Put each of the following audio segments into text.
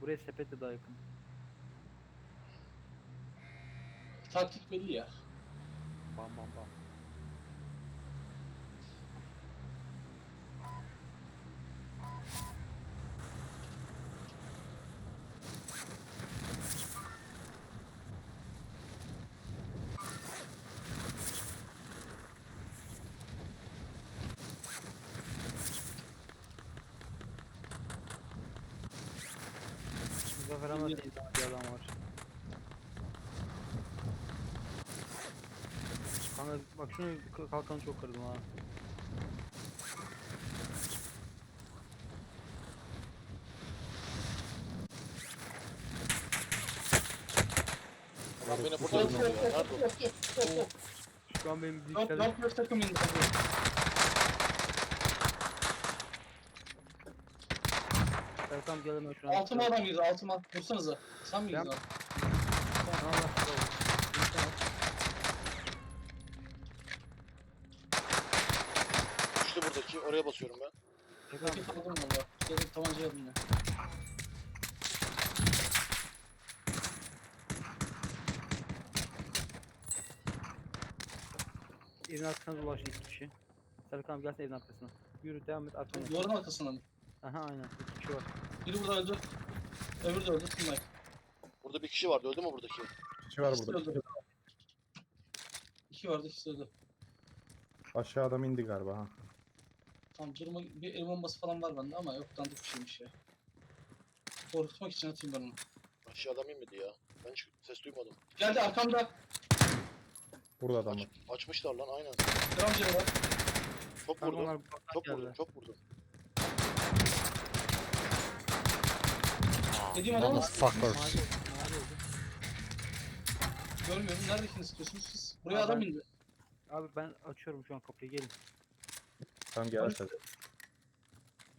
Buraya sepet de daha yakın. Taktik belli ya. Bam bam bam. Zafer ama Bilmiyorum. bir adam var. Kanka bak şunu kalkanı çok kırdım ha. Adam beni Of, burada of, öldürdü ya. of, Nerede o? Şu an benim dört, dört takım indi. Serkan gel hemen şuna. Altıma adam girdi altıma. Vursanıza. Sen mi Ben- girdin? Allah Allah. Düştü buradaki. Oraya basıyorum ben. Serkan Rakip aldım valla. Dedim tabancayı aldım ya. evin arkasına dolaştı iki kişi. Serkan abi gelsene evin arkasına. Yürü devam et arkana. Duvarın arkasından. Aha aynen. Kişi var. Biri burada öldü. Öbürü de öldü. Tımlay. Burada bir kişi vardı. Öldü mü buradaki? Kişi var İkisi burada. öldü. İki vardı ikisi öldü. Aşağı adam indi galiba ha. Tamam durma bir el bombası falan var bende ama yok dandik bir şeymiş ya. Korkutmak için atayım ben onu. Aşağı adam inmedi ya. Ben hiç ses duymadım. Geldi arkamda. Burada adamlar. Aç, açmışlar lan aynen. Gramcı var. Çok vurdum. Çok vurdum. Çok vurdum. Dediğim adam mı? Mavi oldu, mavi oldu. Görmüyorum. Neredekini istiyorsunuz siz? Buraya Abi adam ben- indi. Abi ben açıyorum şu an kapıyı gelin. Tamam gel aşağı.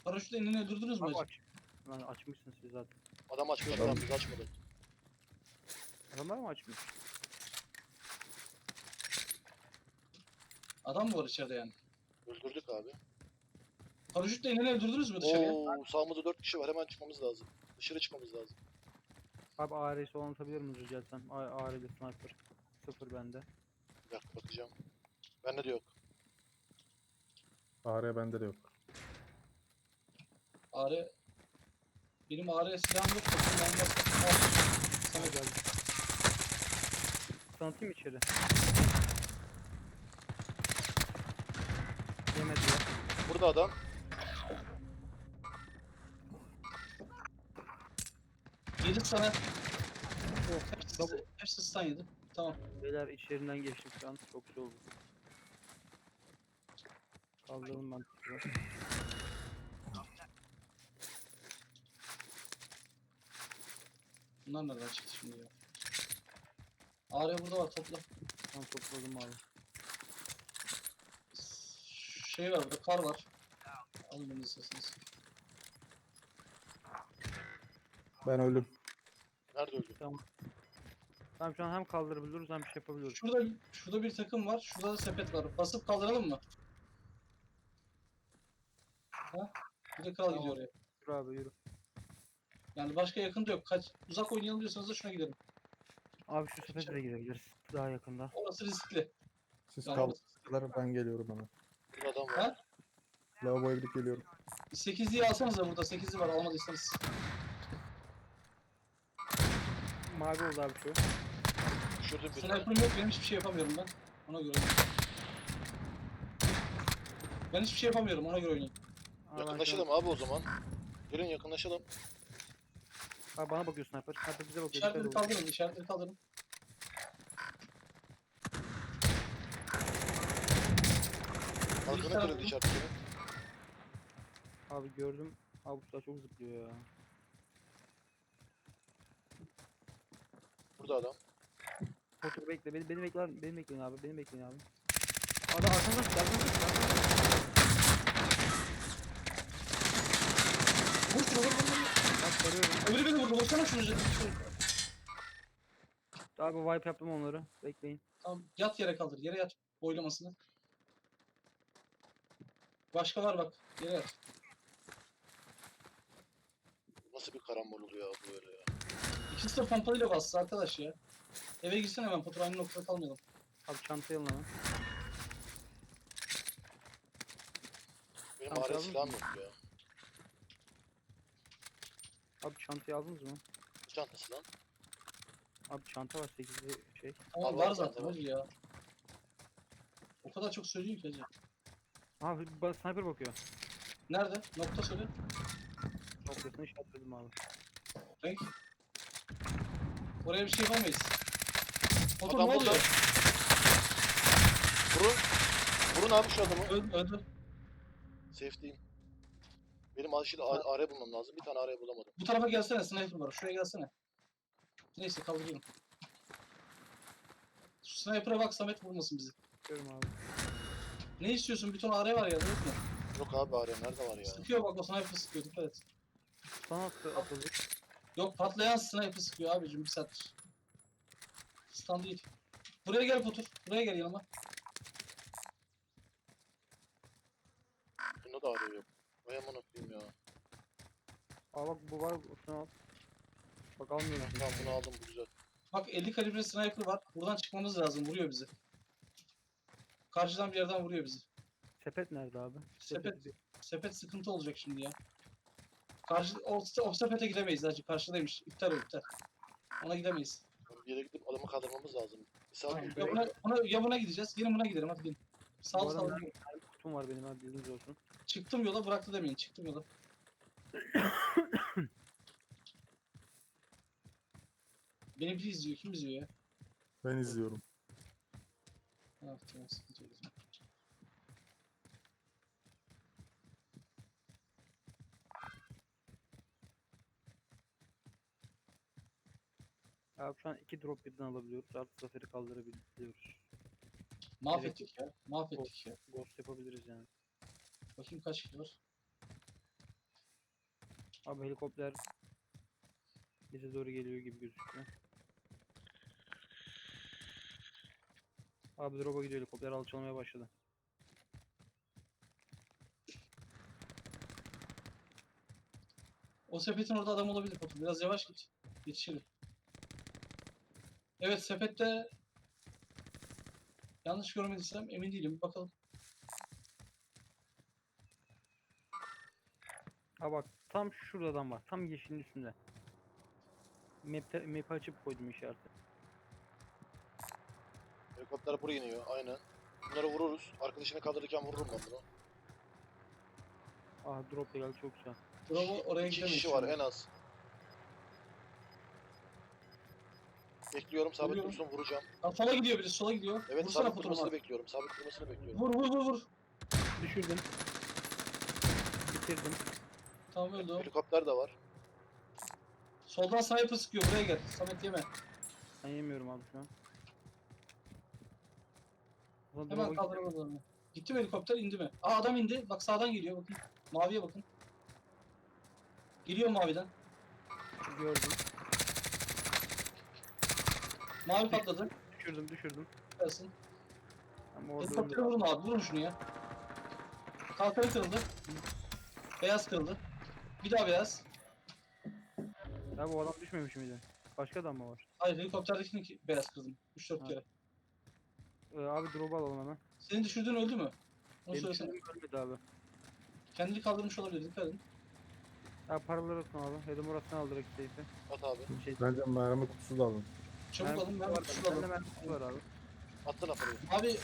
Paraşütle ineni öldürdünüz mü? Abi aç. Lan açmışsın siz zaten. Adam açmış Adam- lan biz açmadık. Adamlar mı açmış? Adam mı var içeride yani? Öldürdük abi. Paraşütle ineni öldürdünüz mü dışarıya? Oo sağımızda 4 kişi var. Hemen çıkmamız lazım. Dışarı çıkmamız lazım. Abi AR'si olan atabilir miyiz rica etsem? A- AR'li sniper. Sıfır bende. Bir dakika bakacağım. Bende de yok. AR bende de yok. AR. Benim AR silahım yok. Ben. Al. Sana geldi. Tanıtayım içeri. Yemedi ya. Burada adam. Yedi sana. Hepsi, hepsi stun yedi. Tamam. Beyler içlerinden geçtim şu an. Çok güzel oldu. Kaldırdım ben. sizi. Bunlar nereden çıktı şimdi ya? AR burada var topla. Tam topladım abi. Şey var burada kar var. Alın bunu istiyorsanız. Ben öldüm. Nerede öldü? Tamam şu an hem kaldırabiliyoruz hem şey yapabiliyoruz. Şurada şurada bir takım var. Şurada da sepet var. Basıp kaldıralım mı? Ha? Bir de kral Tamam. gidiyor oraya. Yürü abi yürü. Yani başka yakında yok. Kaç uzak oynayalım diyorsanız da şuna gidelim. Abi şu sepete de girebiliriz. Daha yakında. Orası riskli. Siz Yani kaldırdılar ben geliyorum hemen. Burada adam var. Ha? Lavaboya gidip geliyorum. 8'liyi alsanıza burada. 8'li var almadıysanız. Mavi oldu abi şu. Düşürdüm birini. Sniper'ım yok. Benim hiçbir şey yapamıyorum ben. Ona göre oynayın. Ben hiçbir şey yapamıyorum. Ona göre oynayın. Aa, Yakınlaşalım abi o zaman. Gelin yakınlaşalım. Abi bana bakıyor sniper. Sniper bize bakıyor. dikkat İşaretleri olun. kaldırın. İşaretleri kaldırın. Arkana tarafı- kırıldı işaretleri. Abi gördüm. Abi bu silah çok zıplıyor ya. Burada adam. Otur bekle. Beni, beni bekler. Beni bekleyin abi. Beni bekleyin abi. Çık. Arkamdan çık. arkamdan çık. Vur şunu vur vur vur. Bak sarıyorum. Öbürü beni vurdu. Vursana şunu. Abi wipe yaptım onları. Bekleyin. Tamam. Yat yere kaldır. Yere yat. Boylamasını. Başka var bak. Yere yat. Nasıl bir karambol oluyor abi böyle ya. De pompalıyla bastı arkadaş ya. Eve gitsen hemen Potur aynı noktada kalmayalım. Abi çantayı alın hemen. Benim Tamam, AR tamam. silahım yok ya. Abi çantayı aldınız mı? Çantası lan? Abi çanta var 8'li şey. Ama Abi var var zaten hacı ya. O kadar çok söylüyor ki hacı. Abi sniper bakıyor. Nerede? Nokta söyle. Noktasını işaretledim abi. Renk. Oraya bir şey yapamayız. Potur Adam ne burada. oluyor? Vurun. Vurun abi şu adamı. Öldü, öldü. Safe'deyim. Benim A- AR bulmam lazım. Bir tane AR bulamadım. Bu tarafa gelsene sniper var. Şuraya gelsene. Neyse kaldırıyorum. Şu sniper'a bak Samet vurmasın bizi. Görüyorum abi. Ne istiyorsun? Bir ton AR var ya yok mu? Yok abi AR nerede var ya? Sıkıyor bak o sniper sıkıyor dikkat et. Sana attı atıldı. Yok patlayan sniper sıkıyor abicim bir saattir. Stand değil. Buraya gel Potur. Buraya gel yanıma. Bunda da AR yok. Vay aman okuyayım ya. Aa bak bu var şunu al. Bak almıyorum. Tamam bunu aldım bu güzel. Bak 50 kalibre sniper var. Buradan çıkmamız lazım. Vuruyor bizi. Karşıdan bir yerden vuruyor bizi. Sepet nerede abi? Sepet. Sepet sıkıntı olacak şimdi ya. Karşı, o, o sepete gidemeyiz hacı. Karşıdaymış. İptal o iptal. Ona gidemeyiz. Bir yere gidip adamı kaldırmamız lazım. Bir saat Tamam. Ya buna, buna, ya buna gideceğiz. Yine buna gidelim. Hadi gelin. Sağ Bu ol sağ ol. kutum var benim abi bilginiz olsun. Çıktım yola bıraktı demeyin. Çıktım yola. Beni biri izliyor. Kim izliyor ya? Ben izliyorum. Ha, tamam sıkıntı yok. o zaman. Abi şu an iki drop birden alabiliyoruz. Artı zaferi kaldırabiliyoruz. Mahvettik ya. Mahvettik ya. Ghost yapabiliriz yani. Bakayım kaç kilo var. Abi helikopter bize doğru geliyor gibi gözüküyor. Abi drop'a gidiyor helikopter alçalmaya başladı. O sepetin orada adam olabilir Potum. Biraz yavaş git. Yetişelim. Evet sepette yanlış görmediysem emin değilim. Bakalım. Ha bak tam şurada adam var. Tam yeşilin üstünde. Map'te, map'i açıp koydum işareti. Helikopter buraya iniyor aynen. Bunları vururuz. Arkadaşını kaldırırken vururum ben bunu. Aha drop da geldi çok güzel. Bravo oraya İki gidemeyiz. kişi var en az. Bekliyorum sabit Vuruyorum. dursun vuracağım. Ha, sola gidiyor birisi sola gidiyor. Evet Vursana sabit Potum durmasını bekliyorum. Sabit durmasını bekliyorum. Vur vur vur vur. Düşürdüm. Bitirdim. Tamam öldü o. Helikopter de var. Soldan sniper sıkıyor buraya gel. Samet yeme. Ben yemiyorum abi şu an. Ulan Hemen drop'a kaldıramadı onu. Gitti mi helikopter indi mi? Aa adam indi. Bak sağdan geliyor bakın. Maviye bakın. Geliyor maviden. gördüm. Mavi patladı. Düşürdüm düşürdüm. Gelsin. Ama orada vurun abi. Vurun şunu ya. Kalkanı kırıldı. Beyaz kırıldı. Bir daha beyaz. Ya bu adam düşmemiş miydi? Başka adam mı var? Hayır helikopterdekini ki- beyaz kırdım. 3-4 Ha. kere. Ee, abi drop'u alalım hemen. Senin düşürdüğün öldü mü? Onu Benim söylesene. düşürdüğüm ölmedi abi. Kendini kaldırmış olabilir. Dikkat edin. Ya paraları atın abi. Hedim orasını al direkt safe'e. At abi. Şey, Bence mermi kutusu da alın. Çabuk alın. Ben var, Bende alın. mermi var abi. Attın parayı. Abi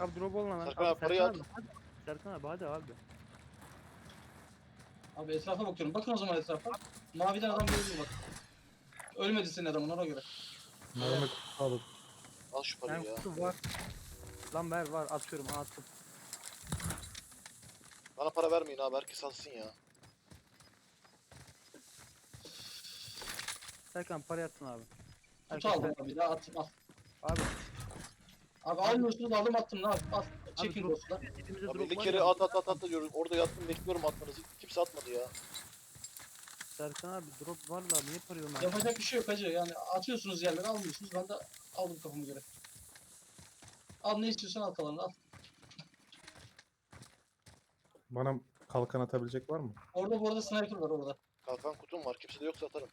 Abi drop olun hemen. Serkan abi, parayı Serkan at. abi, hadi. Serkan abi hadi abi. Abi etrafa bakıyorum. Bakın o zaman etrafa. Maviden adam geliyor bak. Ölmedi senin adamın ona göre. Mermi alın. Al şu parayı Mermi ya. kutusu var. Lan ver var atıyorum ha, attım. Bana para vermeyin abi. Herkes alsın ya. Serkan parayı atsın abi. Kutu Herkes aldım abi. Daha attım al. Abi, Abi almıyorsunuz aldım attım yapayım al. Çekin drop- dostlar. elimizde Abi drop 50 var kere ya. at at at at diyorum. Orada yattım bekliyorum atmanızı. Kimse atmadı ya. Serkan abi drop var da niye parayı ömer? Yapacak bir şey yok hacı yani atıyorsunuz yerlere almıyorsunuz ben de aldım kafama göre. Al ne istiyorsan al kalanını al. Bana kalkan atabilecek var mı? Orada bu arada sniper var orada. Kalkan kutum var. Kimse de yoksa atarım.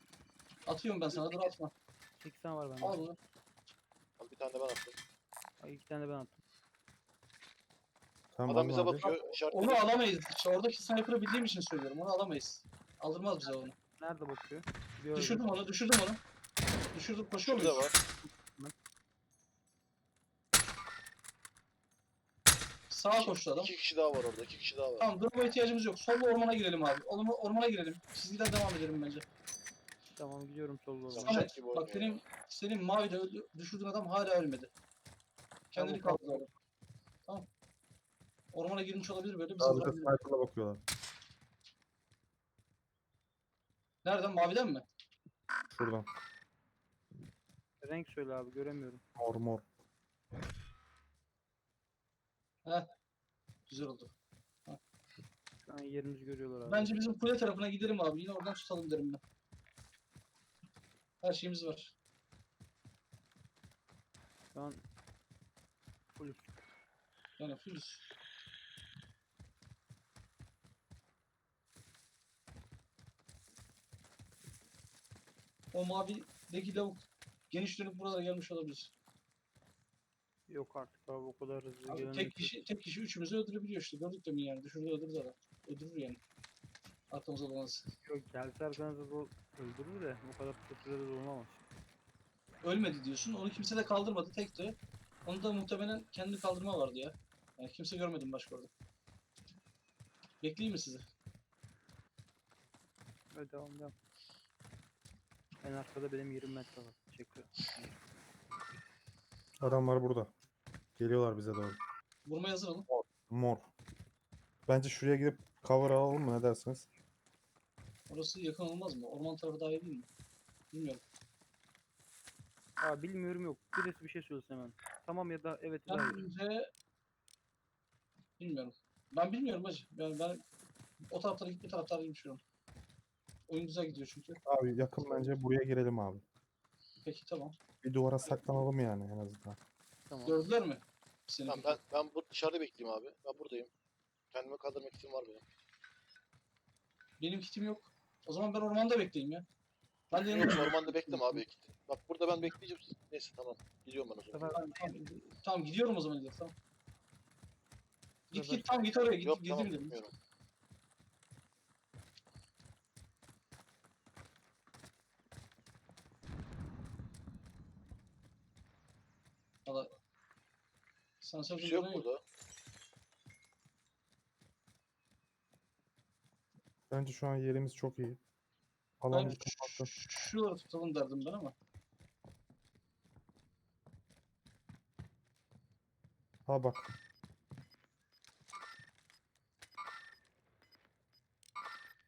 Atıyorum ben sana. Dur atma. 80 var bende. Al bunu. Al bir tane de ben attım. Ay, iki tane de ben attım. Tamam Adam bize abi. bakıyor. İşaret Onu alamayız. İşte oradaki sniper'ı bildiğim için söylüyorum. Onu alamayız. Aldırmaz bize onu. Nerede bakıyor? Gördüm. Düşürdüm onu. Düşürdüm onu. Düşürdüm. Koşuyor Şurada muyuz? var. Sağa koştu adam. İki kişi daha var orada. iki kişi daha var. Tamam durma ihtiyacımız yok. Sollu ormana girelim abi. Orma, ormana girelim. Çizgiden devam edelim bence. Tamam gidiyorum ormana. Tamam. Samet bak oynuyor benim senin mavide öldü, düşürdüğün adam hala ölmedi. Kendini Tamam, kaldırdı orada. Tamam. Ormana girmiş olabilir böyle. Bizi Abi de vurabilir. sniper'la bakıyorlar. Nereden? Maviden mi? Şuradan. Renk söyle abi göremiyorum. Mor mor. Güzel oldu. Şu an yerimizi görüyorlar abi. Bence bizim kule tarafına gidelim abi. Yine oradan tutalım derim ben. Her şeyimiz var. An polis. Yani fullüz. O mavideki lavuk geniş dönüp buralara gelmiş olabilir. Yok artık abi o kadar hızlı Abi tek kişi tek kişi üçümüzü öldürebiliyor işte. Gördük demin yani. Düşürdü öldürdü adam. Öldürür yani. Aklımıza olmaz. Yok gelse arkanızda bu öldürür de o kadar kısa sürede de olmaz. Ölmedi diyorsun. Onu kimse de kaldırmadı. Tekti. Onu da muhtemelen kendi kaldırma vardı ya. Yani kimse görmedim başka orada. Bekleyeyim mi sizi? Hadi devam devam. En arkada benim 20 metre var. Çekiyor. Adamlar burada. Geliyorlar bize doğru. Vurmaya hazır olun. Mor. Bence şuraya gidip cover alalım mı ne dersiniz? Orası yakın olmaz mı? Orman tarafı daha iyi değil mi? Bilmiyorum. Aa bilmiyorum yok. Birisi bir şey söylesin hemen. Tamam ya da evet ya da hayır. Bence bilmiyorum. Ben bilmiyorum hacı. Ben, ben o taraflara gitme taraftarıyım şu an. Oyun güzel gidiyor çünkü. Abi yakın bence buraya girelim abi. Peki tamam. Bir duvara saklanalım yani en azından. Tamam. Gördüler mi? Seni Tamam ben, ben bu dışarıda bekleyeyim abi. Ben buradayım. Kendime kaldırmak için var benim. Benim kitim yok. O zaman ben ormanda bekleyeyim ya. Ben de yanımda. ormanda bekleme abi. git. Bak burada ben bekleyeceğim. Neyse tamam. Gidiyorum ben o zaman. Tamam, tamam, tamam gidiyorum o zaman tamam. Git git tam git oraya git Yok tamam dedim. gitmiyorum. Valla. Sen Bir şey yok yok. burada. Bence şu an yerimiz çok iyi. Alan Ben bir kapattı. şuraları tutalım derdim ben ama. Ha bak.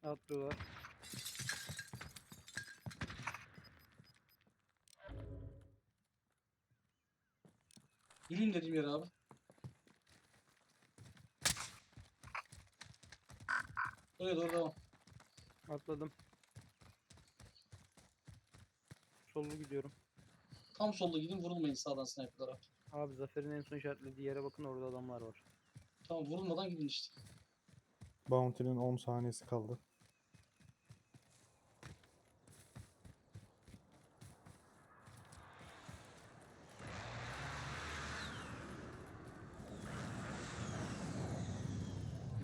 atlıyorlar. Yürüyün dediğim yere abi. Oraya doğru devam. Atladım. Sollu gidiyorum. Tam solda gidin vurulmayın sağdan sniper'lara. Abi Zafer'in en son işaretlediği yere bakın orada adamlar var. Tamam vurulmadan gidin işte. Bounty'nin 10 saniyesi kaldı.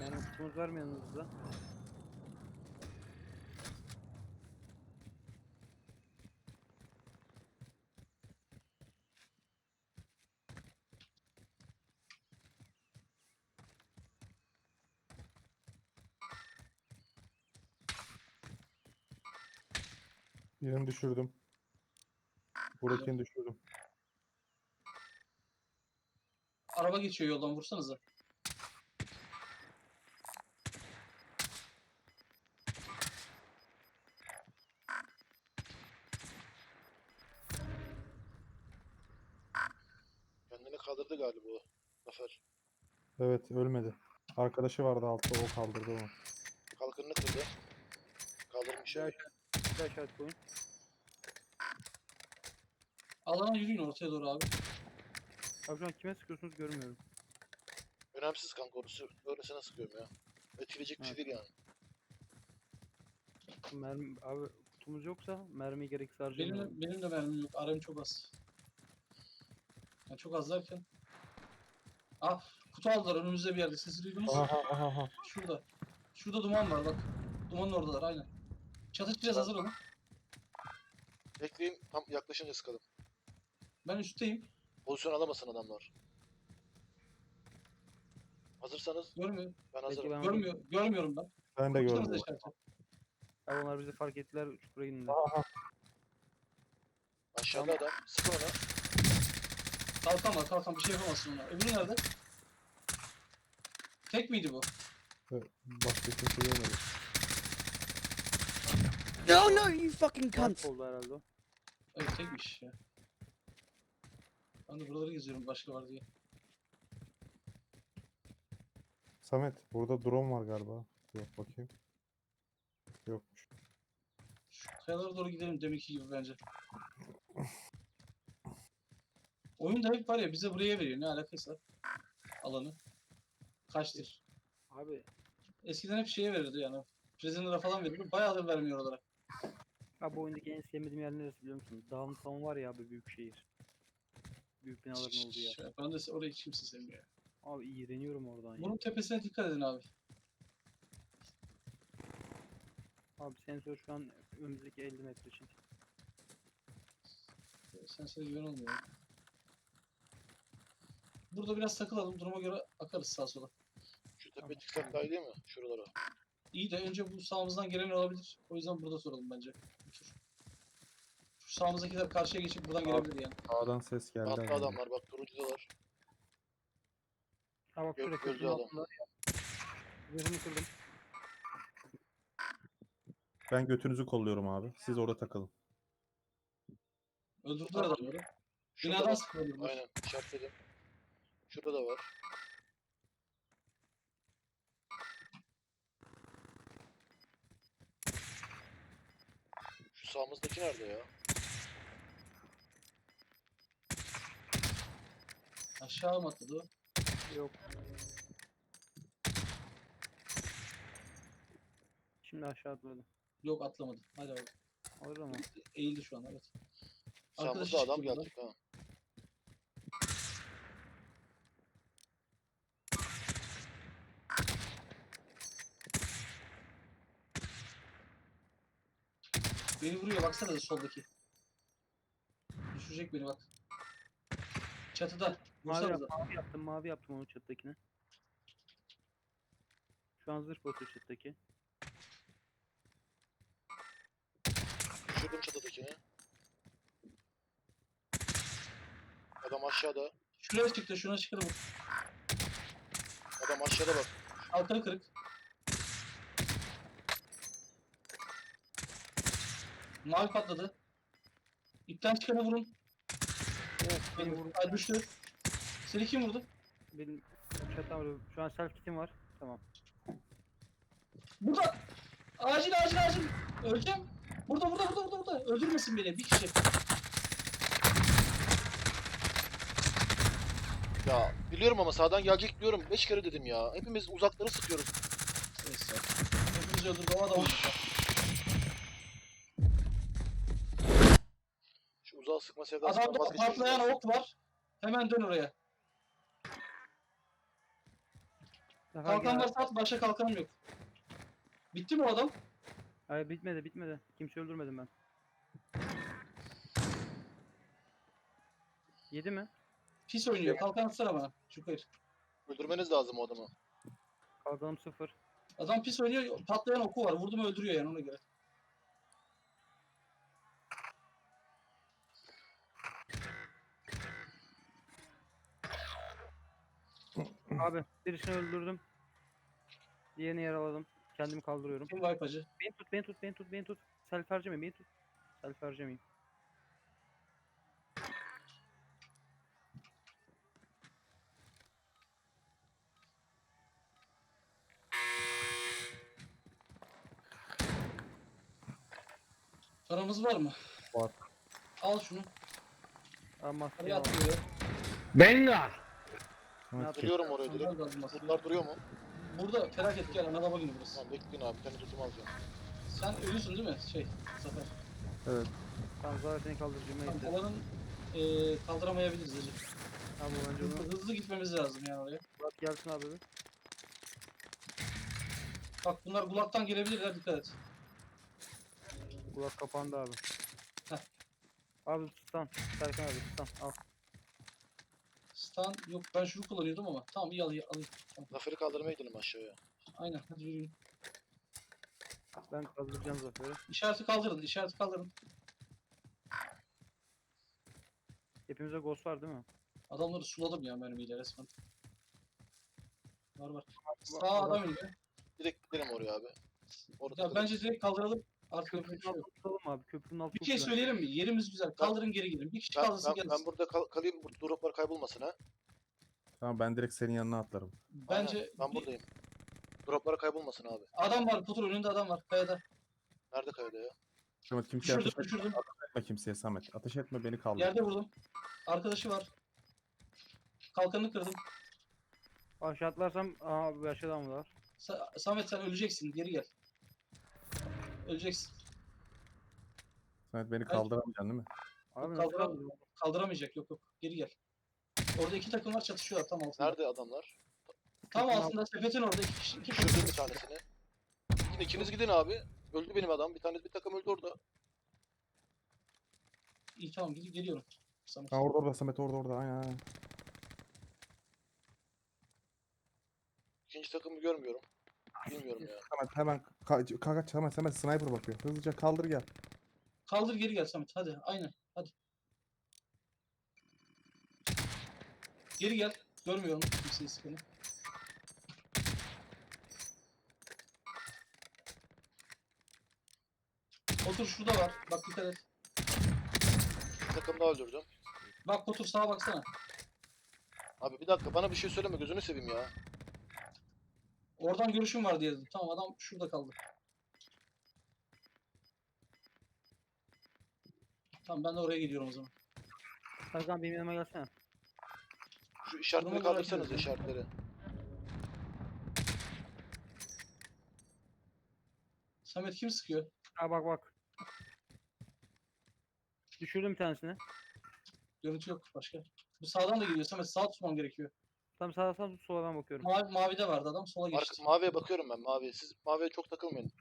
Mermi kutumuz var mı yanınızda? Birini düşürdüm. Buradakini düşürdüm. Araba geçiyor yoldan vursanıza. Kendini kaldırdı galiba o. Zafer. Evet ölmedi. Arkadaşı vardı altta o kaldırdı onu. Kalkanını kırdı. Kaldırmış Bir ya. aşağı, bir aşağı koyun. Alana yürüyün ortaya doğru abi. Abi şu an kime sıkıyorsunuz görmüyorum. Önemsiz kanka orası. Öylesine sıkıyorum ya. Etkileyecek bir şey Evet. değil yani. Mermi abi kutumuz yoksa mermi gereksiz harcamayalım. Benim, benim de mermim yok. Arem çok az. Yani çok az derken. Ah kutu aldılar önümüzde bir yerde. Sesi duydunuz mu? Aha aha aha. Şurada. Şurada duman var bak. Dumanın oradalar aynen. Çatışacağız hazır olun. Bekleyin tam yaklaşınca sıkalım. Ben üstteyim. Pozisyon alamasın adamlar. Hazırsanız Görmüyor. ben hazırım. ben Görmüyor. Görmüyorum ben. Ben de Baksanıza gördüm. Abi onlar bizi fark ettiler çukura indiler. Aha. Aşağıda adam. Sıkın ona. Kalkan var kalkan bir şey yapamazsın ona. Öbürü nerede? Tek miydi bu? Başka kimse görmedi. No, no, you fucking cunt. Oldu herhalde o. Evet tekmiş ya. Ben de buraları geziyorum başka var diye. Samet burada drone var galiba. Yok bakayım. Yokmuş. Şu kayalara doğru gidelim deminki gibi bence. Oyun da hep var ya bize buraya veriyor ne alakaysa. Alanı. Kaçtır. Abi Eskiden hep şeye verirdi yani. Prisoner'a falan verirdi. Bayağıdır vermiyor olarak. abi bu oyundaki en sevmediğim yer neresi biliyor musun? Downtown var ya abi büyük şehir. Büyük binaların olduğu yer. Şey, Ben de orayı hiç kimse sevmiyor. Abi iğreniyorum oradan ya. Bunun tepesine dikkat edin abi. Abi sensör şu an önümüzdeki 50 metre için. Sen sana güven olmuyor. Burada biraz takılalım. Duruma göre akarız sağa sola. Tepe çıksak daha iyi değil mi? Şuralara. İyi de önce bu sağımızdan gelen olabilir. O yüzden burada soralım bence. Bu tur. Şu sağımızdakiler karşıya geçip buradan Abi. gelebilir yani. Sağdan ses geldi. Atlı herhalde. adamlar bak turuncudalar. Ha bak şurada öldü köprünün adam. altında. Zırhını kırdım. Ben götünüzü kolluyorum abi. Siz orada takılın. Öldürdüler adamları. Şurada Binadan bak. sıkılıyorlar. Aynen işaretledim. Şurada da var. Sağımızdaki nerede ya? Aşağı mı atladı o? Yok. Şimdi aşağı atladı. Yok atlamadı. Hadi abi. Alır ama. Eğildi şu an evet. Arkadaşı Sağımızda adam çıktı buradan. gelecek ha. Beni vuruyor baksana da soldaki. Düşürecek beni bak. Çatıda. Mavi, Vursanıza. yap, mavi yaptım, mavi yaptım onun çatıdakine. Şu an zırh basıyor çatıdaki. Düşürdüm çatıdakini. Adam aşağıda. Şuraya çıktı şuna bu. Adam aşağıda bak. Kalkanı kırık. Mavi patladı. İpten çıkanı vurun. Beni vurdu. Ay düştü. Seni kim vurdu? Benim çatam vuruyor. Şu an self kitim var. Tamam. Burada. Acil acil acil. Öleceğim. Burada burada burada burada burada. Öldürmesin beni bir kişi. Ya biliyorum ama sağdan gelecek biliyorum. 5 kere dedim ya. Hepimiz uzakları sıkıyoruz. Neyse. Hepimiz öldürdü o adam. Şu uzağa sıkma sevdasından Adamda patlayan ok var. Hemen dön oraya. Daha Kalkan gel- varsa at başka kalkanım yok. Bitti mi o adam? Hayır bitmedi bitmedi. Kimse öldürmedim ben. Yedi mi? Pis oynuyor. Kalkan atsana bana. Şu kayır. Öldürmeniz lazım o adamı. Kalkanım sıfır. Adam pis oynuyor. Patlayan oku var. Vurdu mu öldürüyor yani ona göre. Abi birisini öldürdüm. Diğerini yaraladım. Kendimi kaldırıyorum. Kim acı? Beni tut, beni tut, beni tut, beni tut. Self harcamayın, beni tut. Self harcamayın. Paramız var mı? Var. Al şunu. Maskeyi Parayı aldım. atıyor. Kes. Geliyorum oraya direkt. Bunlar lazım aslında. Bunlar duruyor mu? Burada felaket gel ana baba günü burası. Tamam bekleyin abi. Bir tane tutum alacağım. Sen ölüsün değil mi? Şey, Zafer. Evet. Tamam zaten seni kaldıracağım Tamam, neyse. alanın eee kaldıramayabiliriz Hacı. Abi bence onu Hızlı, hızlı gitmemiz lazım yani oraya. Murat gelsin abi. bir. Bak bunlar kulaktan gelebilirler dikkat et. Kulak kapandı abi. Heh. Abi stun. Serkan abi stun. Al. Stun yok ben şunu kullanıyordum ama tamam iyi alayım. alayım. Tamam. Zafer'i kaldırmaya gidelim aşağıya. Aynen hadi yürüyün. Ben kaldıracağım Zafer'i. İşareti kaldırın işareti kaldırın. Hepimize ghost var değil mi? Adamları suladım ya mermiyle resmen. Var var. Sağ adam iniyor. Direkt gidelim oraya abi. Orada Ya bence direkt kaldıralım. Köprünün şey altı tutalım abi. Köprünün altı Bir şey söyleyelim mi? Yerimiz güzel. Kaldırın geri gelin. Bir kişi ben, kaldırsın ben, gelsin. ben burada kal- kalayım. Burada droplar kaybolmasın ha. Tamam ben direkt senin yanına atlarım. Bence Aynen, ben bir- buradayım. Droplar kaybolmasın abi. adam var. Kutur önünde adam var. Kayada. Nerede kayada ya? Samet kimseye Düşürdüm ateş düşürdüm. etme kimseye Samet. Ateş etme beni kaldır. Yerde vurdum. Arkadaşı var. Kalkanını kırdım. Aşağı atlarsam aa bir aşağıdan mı var? Sa- Samet sen öleceksin. Geri gel. Öleceksin. Samet beni kaldıramayacaksın değil mi? Abi Kaldıram-? Kaldıramayacak. Yok yok. Geri gel. Orada iki takım var çatışıyorlar tam altında. Nerede adamlar? Tam altında sepetin orada iki kişi. iki takım. bir tanesini. Gidin ikiniz gidin abi. Öldü benim adam. Bir tane bir takım öldü orada. İyi tamam gidip geliyorum. Samet. Ha orada orada Samet orada orada aynen aynen. İkinci takımı görmüyorum. Bilmiyorum ya. Samet hemen ka- kanka Samet Samet sniper bakıyor. Hızlıca kaldır gel. Kaldır geri gel Samet. Hadi aynen. Hadi. Geri gel. Görmüyorum kimseyi sıkını. Otur şurada var. Bak dikkat et. Bir takım daha öldürdüm. Bak otur sağa baksana. Abi bir dakika bana bir şey söyleme gözünü seveyim ya. Oradan görüşüm var diye dedim. Tamam adam şurada kaldı. Tamam ben de oraya gidiyorum o zaman. Serkan benim yanıma gelsene. Şu işaretleri göre kaldırsanız işaretleri. Samet kim sıkıyor? Ha bak bak. Düşürdüm bir tanesini. Görüntü yok başka. Bu sağdan da geliyor Samet. Sağ tutmam gerekiyor. Tam sağa sağa tut sola ben bakıyorum. Mavi, mavide vardı adam. Sola Arka, geçti. maviye bakıyorum ben maviye. Siz maviye çok takılmayın.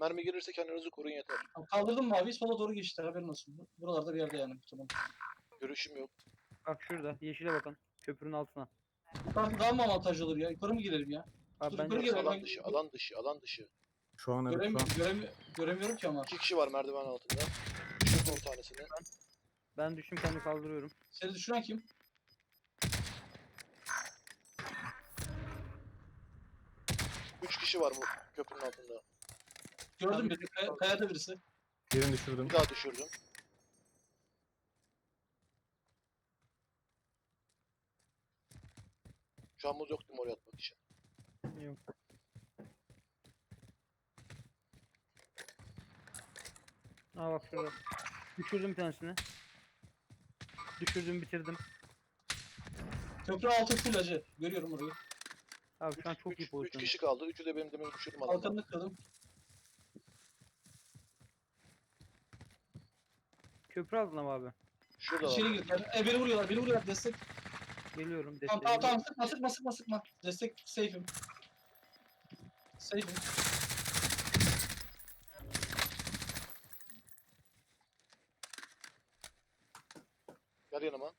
Mermi gelirse kendinizi koruyun yeter. Kaldırdım maviyi sola doğru geçti. Haberin olsun. Buralarda bir yerde yani. Tamam. Görüşüm yok. Bak şurada yeşile bakın. Köprünün altına. Yukarı daha mı avantajlı olur ya? Yukarı mı girelim ya? Abi Dur, ben yukarı Burası gel, alan dışı, alan dışı, alan dışı. Şu an evet şu an. göremi göremiyorum ki ama. İki kişi var merdiven altında. Düşürdüm bir tanesini. ben düştüm kendimi kaldırıyorum. Seni düşüren kim? Üç kişi var bu köprünün altında. Gördün mü? Kaya, kayada birisi. Birini düşürdüm. Bir daha düşürdüm. Şu an muz yoktum oraya atmak için. Yok. Aa bak şurada. Düşürdüm bir tanesini. Düşürdüm bitirdim. Köprü altı full acı. Görüyorum orayı. Abi şu an çok iyi Üç, üç pozisyon. kişi kaldı. Üçü de benim demin düşürdüm adamlar. Kalkanını kırdım. Köprü altına mı abi? Şurada İçeri var. girdiler. E beni vuruyorlar. Beni vuruyorlar. Destek. Geliyorum Tamam desteğe. tamam tamam. Sıkma sıkma sıkma sıkma. Destek safe'im. Safe'im. Gel yanıma.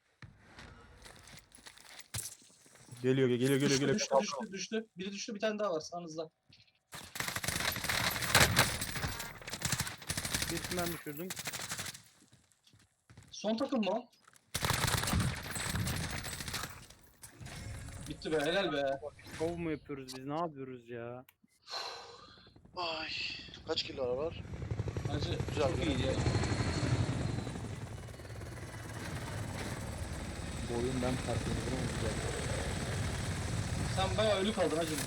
Geliyor geliyor geliyor düştü, geliyor. düştü, düştü, düştü. Biri düştü, bir tane daha var sağınızda. Birisini ben düşürdüm. Son takım mı o? Bitti be, helal be. Şov mu yapıyoruz biz? Ne yapıyoruz ya? Ay. Kaç kilo var? Bence Güzel, çok güzel. iyiydi ya. Bu oyun ben fark ediyorum. Sen bayağı ölü kaldın hacım.